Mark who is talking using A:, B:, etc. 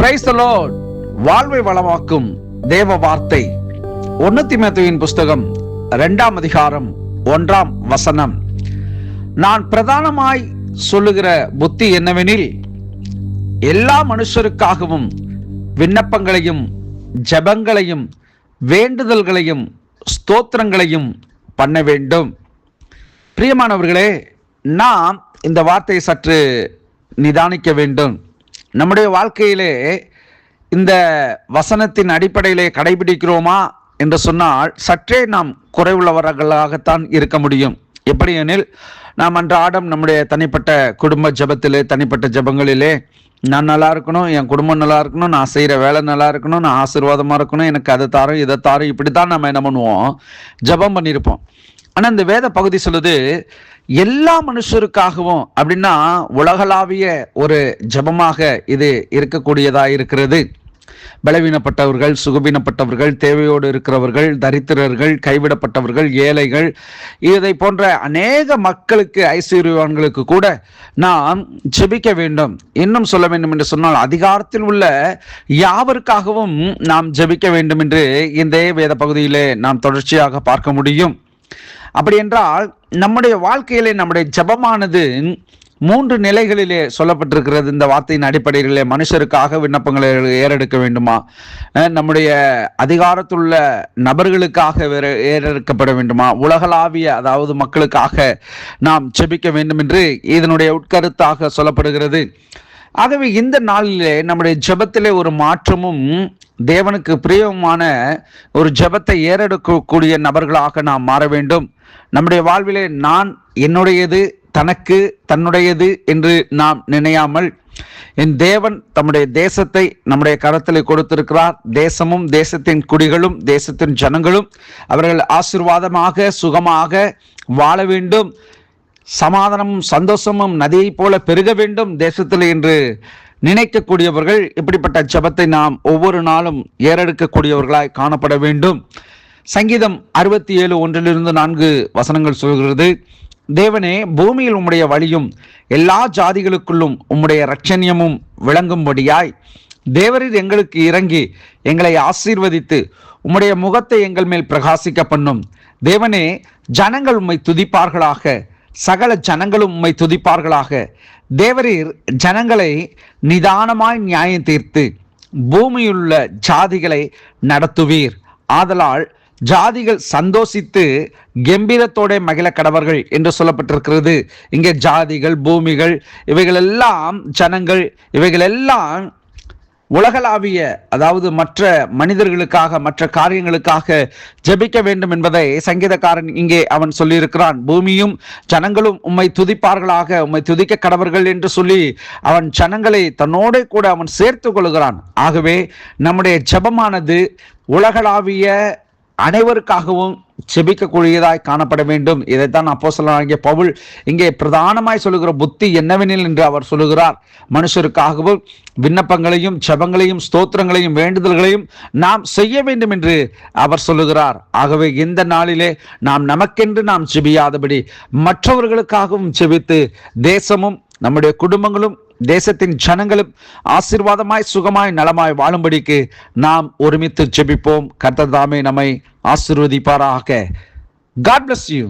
A: Price வாழ்வை வளமாக்கும் தேவ வார்த்தை. ஒன்னு திமுகவின் புஸ்தகம் இரண்டாம் அதிகாரம் ஒன்றாம் வசனம். நான் பிரதானமாய் சொல்லுகிற புத்தி என்னவெனில் எல்லா மனுஷருக்காகவும் விண்ணப்பங்களையும் ஜெபங்களையும் வேண்டுதல்களையும் ஸ்தோத்திரங்களையும் பண்ண வேண்டும். பிரியமானவர்களே நாம் இந்த வார்த்தையை சற்று நிதானிக்க வேண்டும். நம்முடைய வாழ்க்கையிலே இந்த வசனத்தின் அடிப்படையிலே கடைபிடிக்கிறோமா என்று சொன்னால் சற்றே நாம் குறைவுள்ளவர்களாகத்தான் இருக்க முடியும். எப்படி எனில் நாம் அன்றாடம் நம்முடைய தனிப்பட்ட குடும்ப ஜபத்திலே தனிப்பட்ட ஜெபங்களிலே நான் நல்லா இருக்கணும் என் குடும்பம் நல்லா இருக்கணும் நான் செய்கிற வேலை நல்லா இருக்கணும் நான் ஆசீர்வாதமாக இருக்கணும் எனக்கு அதை தாரும் இதை தாரும் இப்படி தான் நம்ம என்ன பண்ணுவோம்? ஜெபம் பண்ணியிருப்போம் ஆனால் இந்த வேத பகுதி சொல்லுது எல்லா மனுஷருக்காகவும் அப்படின்னா உலகளாவிய ஒரு ஜெபமாக இது இருக்கக்கூடியதா இருக்கிறது. பலவீனப்பட்டவர்கள் சுகவீனப்பட்டவர்கள் தேவையோடு இருக்கிறவர்கள் தரித்திரர்கள் கைவிடப்பட்டவர்கள் ஏழைகள் இதை போன்ற அநேக மக்களுக்கு ஐஸ்வர்யவான்களுக்கு கூட நாம் ஜெபிக்க வேண்டும். இன்னும் சொல்ல வேண்டும் என்று சொன்னால் அதிகாரத்தில் உள்ள யாவருக்காகவும் நாம் ஜெபிக்க வேண்டும் என்று இந்த வேத பகுதியிலே நாம் தொடர்ச்சியாக பார்க்க முடியும். அப்படி என்றால் நம்முடைய வாழ்க்கையிலே நம்முடைய ஜெபமானது மூன்று நிலைகளிலே சொல்லப்பட்டிருக்கிறது. இந்த வார்த்தையின் அடிப்படையிலே மனுஷருக்காக விண்ணப்பங்களை ஏறெடுக்க வேண்டுமா? நம்முடைய அதிகாரத்துள்ள நபர்களுக்காக ஏறெடுக்கப்பட வேண்டுமா? உலகளாவிய அதாவது மக்களுக்காக நாம் செபிக்க வேண்டும் என்று இதனுடைய உட்கருத்தாக சொல்லப்படுகிறது. ஆகவே இந்த நாளிலே நம்முடைய ஜபத்திலே ஒரு மாற்றமும் தேவனுக்கு பிரியமான ஒரு ஜெபத்தை ஏறெடுக்கக்கூடிய நபர்களாக நாம் மாற வேண்டும். நம்முடைய வாழ்விலே நான் என்னுடையது தனக்கு தன்னுடையது என்று நாம் நினையாமல் என் தேவன் தம்முடைய தேசத்தை நம்முடைய கரத்தில் கொடுத்திருக்கிறார். தேசமும் தேசத்தின் குடிகளும் தேசத்தின் ஜனங்களும் அவர்கள் ஆசிர்வாதமாக சுகமாக வாழ வேண்டும். சமாதானமும் சந்தோஷமும் நதியைப் போல பெருக வேண்டும் தேசத்தில் என்று நினைக்கக்கூடியவர்கள் இப்படிப்பட்ட ஜபத்தை நாம் ஒவ்வொரு நாளும் ஏறெடுக்கக்கூடியவர்களாய் காணப்பட வேண்டும். சங்கீதம் அறுபத்தி ஏழு ஒன்றிலிருந்து நான்கு வசனங்கள் சொல்கிறது தேவனே பூமியில் உம்முடைய வழியும் எல்லா ஜாதிகளுக்குள்ளும் உம்முடைய இரட்சணியமும் விளங்கும்படியாய். தேவரீர் எங்களுக்கு இறங்கி எங்களை ஆசீர்வதித்து உம்முடைய முகத்தை எங்கள் மேல் பிரகாசிக்க பண்ணும். தேவனே ஜனங்கள் உம்மை துதிப்பார்களாக. சகல ஜனங்களும் உம்மை துதிப்பார்களாக. தேவரீர் ஜனங்களை நிதானமாய் நியாயம் தீர்த்து பூமியுள்ள ஜாதிகளை நடத்துவீர். ஆதலால் ஜாதிகள் சந்தோஷித்து கம்பீரத்தோட மகிழ கடவர்கள் என்று சொல்லப்பட்டிருக்கிறது. இங்கே ஜாதிகள் பூமிகள் இவைகளெல்லாம் ஜனங்கள் இவைகளெல்லாம் உலகளாவிய அதாவது மற்ற மனிதர்களுக்காக மற்ற காரியங்களுக்காக ஜெபிக்க வேண்டும் என்பதை சங்கீதக்காரன் இங்கே அவன் சொல்லியிருக்கிறான். பூமியும் ஜனங்களும் உம்மை துதிப்பார்களாக உம்மை துதிக்க கடவர்கள் என்று சொல்லி அவன் ஜனங்களை தன்னோட கூட அவன் சேர்த்து கொள்கிறான். ஆகவே நம்முடைய ஜெபமானது உலகளாவிய அனைவருக்காகவும் செபிக்கக்கூடியதாய் காணப்பட வேண்டும். இதைத்தான் அப்போ ஆகிய பவுல் இங்கே பிரதானமாய் சொல்லுகிற புத்தி என்னவெனில் என்று அவர் சொல்லுகிறார். மனுஷருக்காகவும் விண்ணப்பங்களையும் ஜபங்களையும் ஸ்தோத்திரங்களையும் வேண்டுதல்களையும் நாம் செய்ய வேண்டும் என்று அவர் சொல்லுகிறார். ஆகவே இந்த நாளிலே நாம் நமக்கென்று நாம் செபியாதபடி மற்றவர்களுக்காகவும் செபித்து தேசமும் நம்முடைய குடும்பங்களும் தேசத்தின் ஜனங்களும் ஆசீர்வாதமாய் சுகமாய் நலமாய் வாழும்படிக்கு நாம் ஒருமித்து ஜெபிப்போம். கர்த்தர் தாமே நம்மை ஆசீர்வதிப்பாராக. God bless you